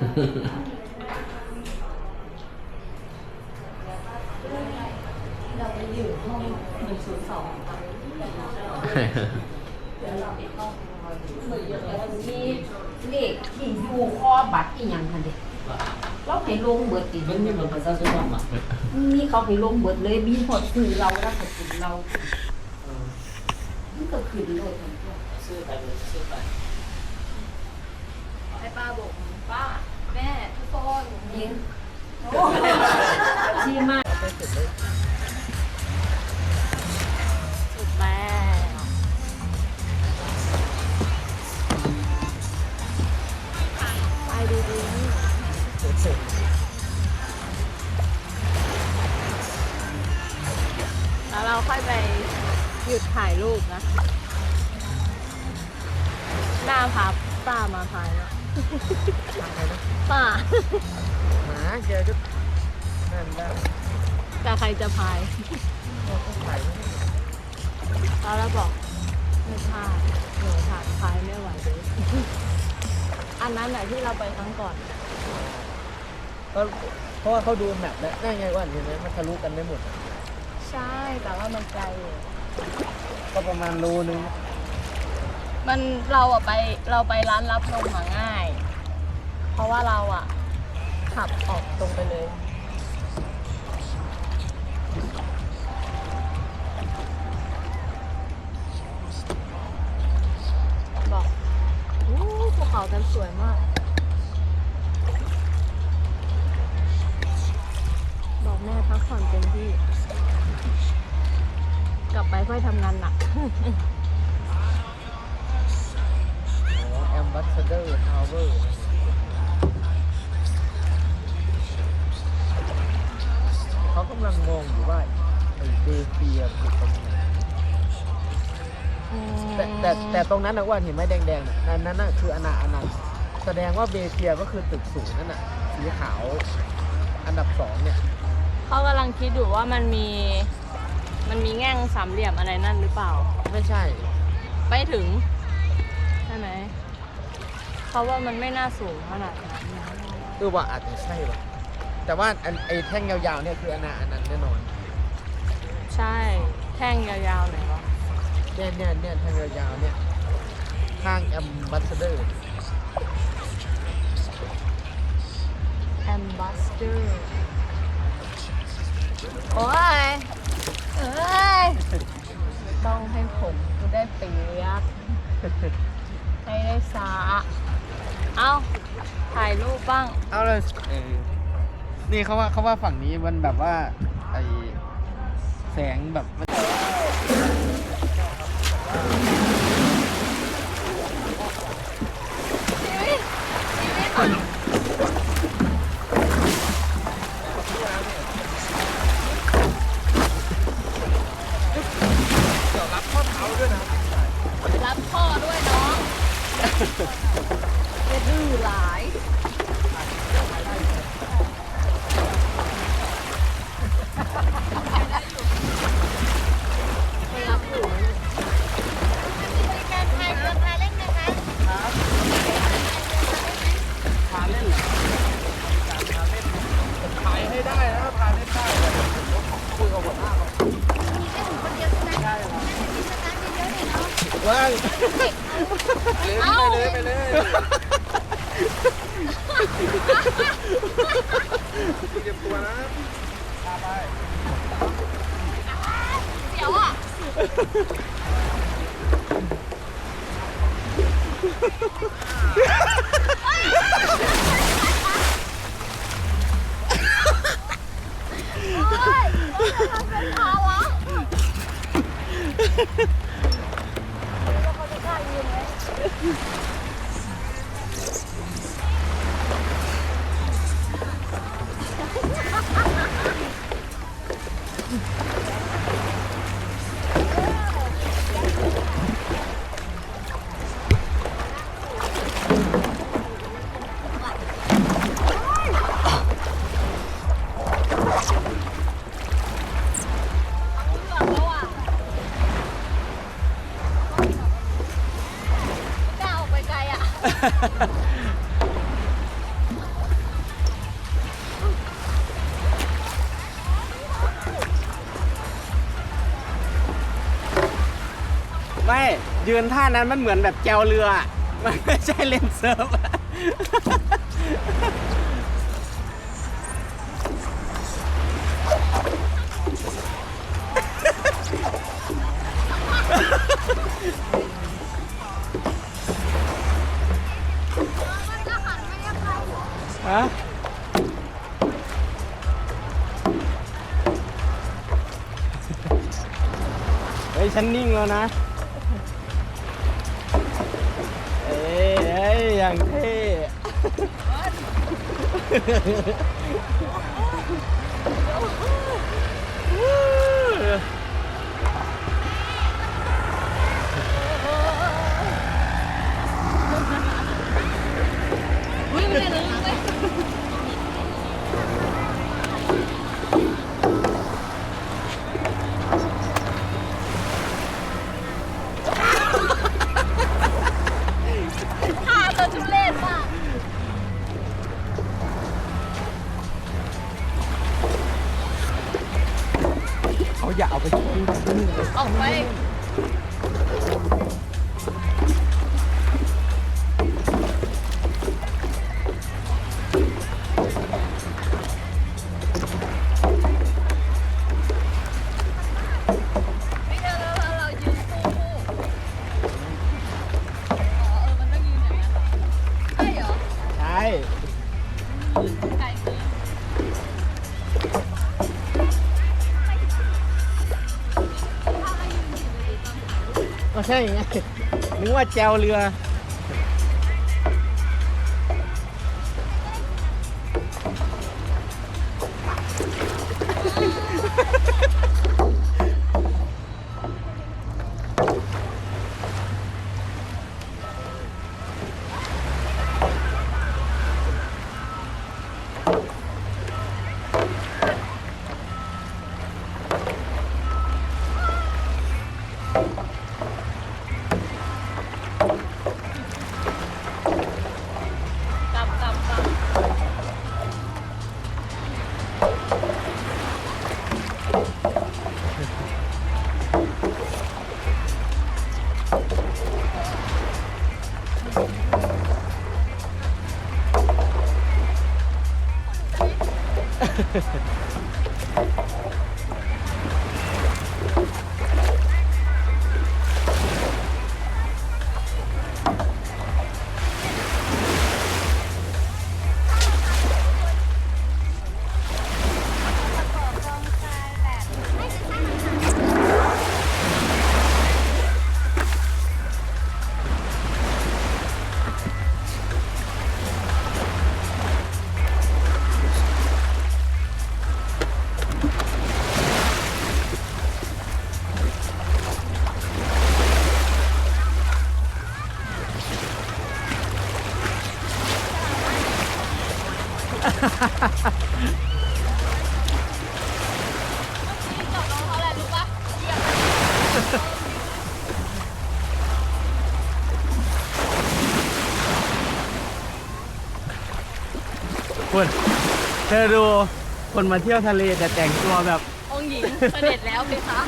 เราไปอยู่ห้องหนึ่งศูนย์สองเดี๋ยวเราไปห้องเหมือนเยอะแล้วมีเลขที่อยู่ข้อบัตรอีหยังคันเด็เราให้ลงเบิดติมันมีเหมือนประชาชนบ้างอะมีเขาให้ลงเบิดเลยมีหดสื่อเราแล้วก็สื่อเรามันก็ขึ้นเลยซื้อไปเลยซื้อไปให้ป้าบอกป้า ย็นชีมากสุดแล้วไปดีๆแล้วเราค่อยไปหยุดถ่ายรูปนะ หน้าพับป้ามาถ่ายแล้วป้า หมาแกก็นั่นได้แต่ใครจะพายก็ต้องถ่ายไว้ให้แล้วเราบอกไม่พายหนูถ่ายพายไม่ไหวเลยอันนั้นแหละที่เราไปครั้งก่อน ก็เพราะว่าเขาดูแมปแล้วนั่นไงว่าเห็นไหมมันทะลุกันไม่หมดอะใช่แต่ว่ามันไกลอยู่ก็ประมาณโลนึงมันเราอะไปเราไปร้านรับนมมาง่าย เพราะว่าเราอะ ขับออกตรงไปเลยบอกอู้ภูเขาแต่สวยมาก บอกแม่พักผ่อนเต็มที่ กลับไปค่อยทำงานหนักอ๋อแอมบัสเดอร์ทาวเวอร์ แต่แต่แต่ตรงนั้นนะว่าเห็นไหมแดงๆน่ะอันนั้นน่ะคืออนาอนันต์แสดงว่าเบเฟียก็คือตึกสูงนั่นน่ะสีขาวอันดับสองเนี่ยเขากำลังคิดอยู่ว่ามันมีมันมีแง่งสามเหลี่ยมอะไรนั่นหรือเปล่า ไม่ใช่ ไม่ถึง ใช่ไหมเขาว่ามันไม่น่าสูงขนาดนั้นเออว่าอาจจะใช่ว่ะแต่ว่าอันไอ้แท่งยาวๆเนี่ยคืออนาอนันต์แน่นอน ใช่ แท่งยาวๆหน่อยวะ เนี่ยเนี่ยเนี่ยแท่งยาวๆเนี่ยข้างแอมบัสเดอร์แอมบัสเดอร์โอ้ยเอ้ย ต้องให้ผมกูได้เปียกให้ได้สาเอ้าถ่ายรูปบ้าง เอาเลยเออนี่เขาว่าเขาว่าฝั่งนี้มันแบบว่าไอแสงแบบ มันรับข้อเท้าด้วยนะรับพ่อด้วยน้อง ว้ายเลยไปเลยไปเลยเตรียมตัวนะพาไปเดี๋ยวอะกล้าออกไปไกลอะ Mm-hmm. ไม่ยืนท่านั้นมันเหมือนแบบแจวเรือมันไม่ใช่เล่นเซิร์ฟ เฮ้ยฉันนิ่งแล้วนะเอ้ยเอ้ยอย่างเท่วิ่งเลยเลย ใช่ไงนึกว่าแจวเรือ คุณเธอดูคนมาเที่ยวทะเลแต่แต่งตัวแบบ องค์หญิงเสด็จแล้วเพคะ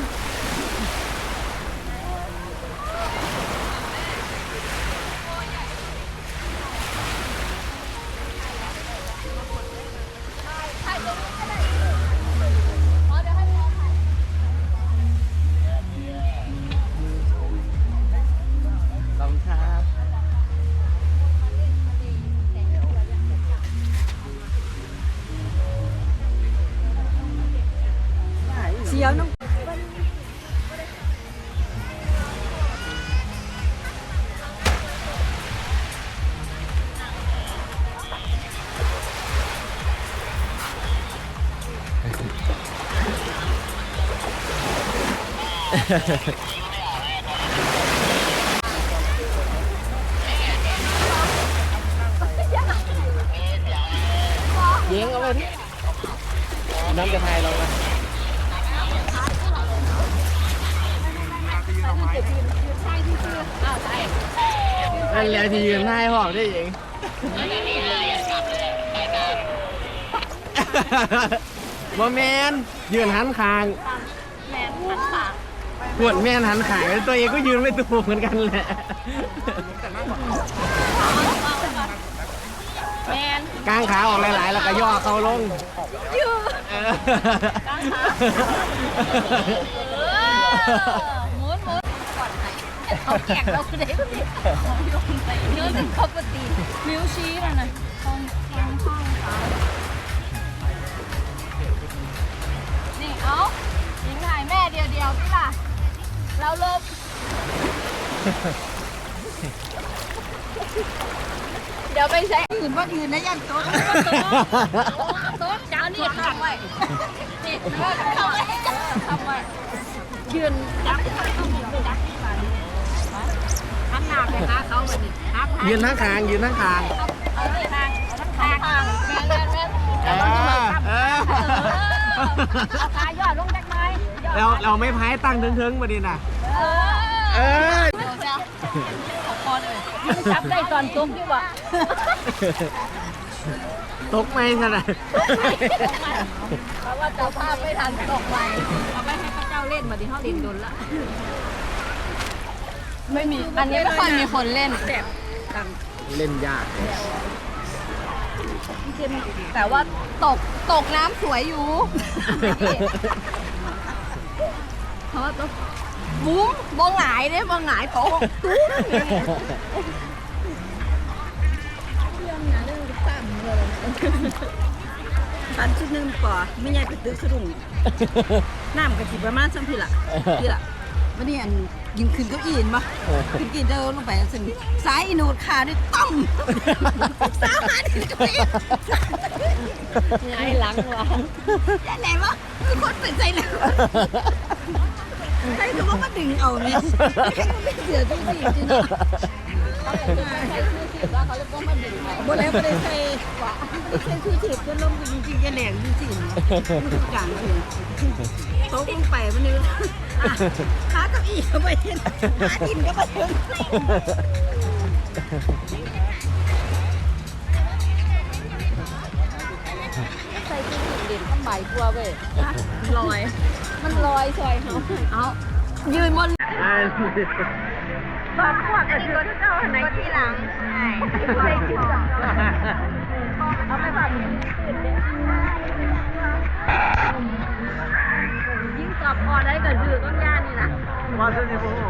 ย้งเอาไปน้ำจะทายเราไหมนั่นแหละที่ยืนให้หอกได้เองโมเมนยืนหันคางแมนหันปาก ปวดแม่นหันขายตัวเองก็ยืนไม่ถูกเหมือนกันแหละแมนกางขาออกหลาย ๆ แล้วก็ย่อเขาลงอยู่เออกางขาเออหมุนหมุนก่อนไหนเขาแกกเราคือได้ก็ได้เขาโยนไปเนื้อเป็นปกติมิวชี้แล้วนะตรงตรงข้างขานี่เอาหญิงถ่ายแม่เดียวเดียวๆพี่ล่ะ เราเริ่มเดี๋ยวไปใช้อื่นว่าอื่นนะยันโต๊ะโต๊ะจ้านี่ทำไว้นี่เออทำไว้ทำไว้ยืนจับต้องยืนจับที่บ้านหันหน้าไปหาเขาแบบนี้หักยืนทั้งคางยืนทั้งคางเอาที่ทางทางทางแม่แม่แม่เออเออเอาขายอดลงจากไม้เราเราไม่พายตั้งถึงๆมาดิน่ะ เอเอออขอพอเลยจับได้ตอนตุ้มที่ว่าตกไหมขนาดเพราะว่าเจ้าภาพไม่ทันตกไปเอาไปให้พระเจ้าเล่นมาดิเขาเล่นโดนละ ไม่มี อันนี้ไม่ค่อยมีคนเล่นเล่นยากแต่ว่าตกตกน้ำสวยอยู่เพราะว่าตก บุ้มบงหงายเด้บงหงายโต๊ะตุ้มปันชุดหนึงก่อไม่ใหญ่ไปตึกสะดุ้งน้ำกะทิประมาณซ้ำพี่ละพี่ละวันนี้อันยิงขึ้นเก้าอี้เห็นปะขึ้นกี่เดินลงไปซึ่งสายอีโนดขาด้วยต้อมสาวหาที่จะไปไงหลังวะยันไหนวะคือคนเป็นใจแล้ว ใครก็ว่ามาดึงเอาเนี่ยไม่เสือจังสิจริงๆเขาเลยก็มาดึงไปบ่แล้วบ่ได้ใส่ใส่ชูชีพก็ลงไปจริงๆจะแหลงจริงๆนะมันคือกลางคืนตกลงไปมันนี่ขาเกับอีก็ไปเห็นขาดินก็ไปถึงใส่ที่เด่นข้าใบกลัวเว้ยลอย มันลอยซอยเขาเอายืนบนบางพวกก็คือเจ้าไหนที่หลังใช่ใส่ชุดเอาไปฝังยิ่งกอบพอได้กับยืนต้นย่านี่นะมาเส้นนี้โอ้โห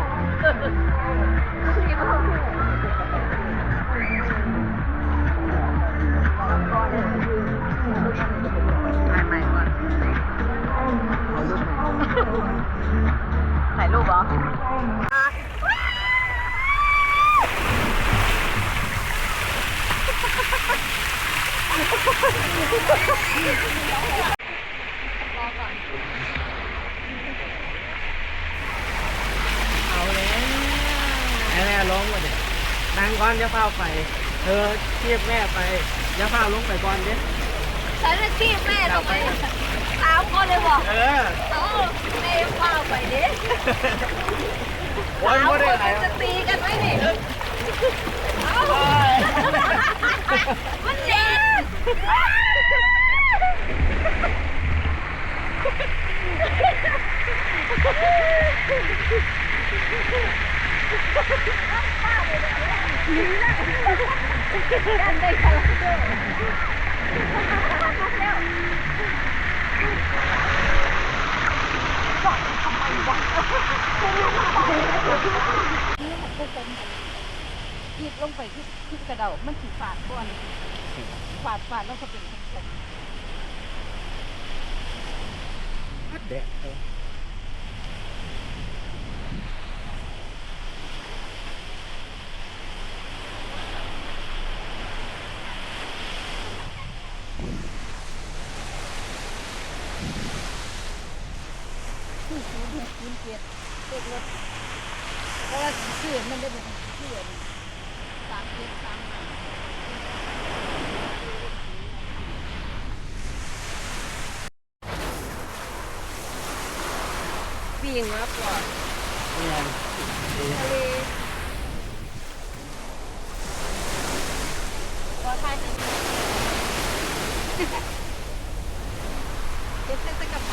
ถ่ายรูปเหรอเอาแล้วไอ้แม่ลงมาเด็นางก่อนจะเฝ้าไป เธอเทียบแม่ไปจะเฝ้าลงไปก่อนเด้ฉันจะจีบแม่ทำไม ตามคนเลยบอกเออเอ้าแม่พาไปดิโอ้ยไม่ได้อะไรจะตีกันไหมนี่เอ้ามันเจ็บกันได้คาราเกะห ยีดลงไปที่ที่กระเดามันถือฝาดก้อนฝาดฝาดแล้วก็เป็นผมแดด เออเพราะว่าชื่อมันได้เป็นชื่อสามเจ็ดสามห้าปีงมากกว่านี่ไงทะเลก็ทายสิเด็กเต้นกับไ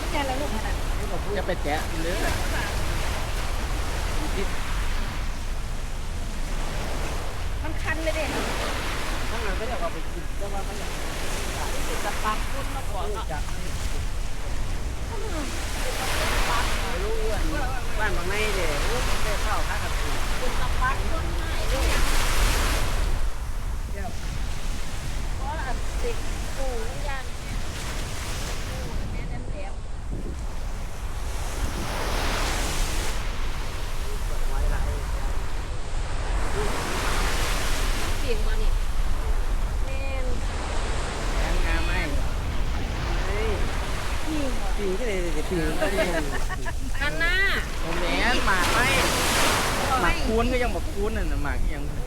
ม่ใช่แล้วลูกขนาดนี่กับพูด จะไปแตะเนื้อมันคันเลยเด้ข้างหลังก็อยากเอาไปกินแต่ว่ามันอยากจะปักคุณมาก่อนรู้จักรู้อ้วนบ้านบางในเด้โอ้ได้ข้าวค้ากับกินคุณจะปักคนไหนด้วยเพราะอันติดปูยันปู หมากไหมหมากคูนก็ยังบอกคูนน่ะหมากยัง เป็น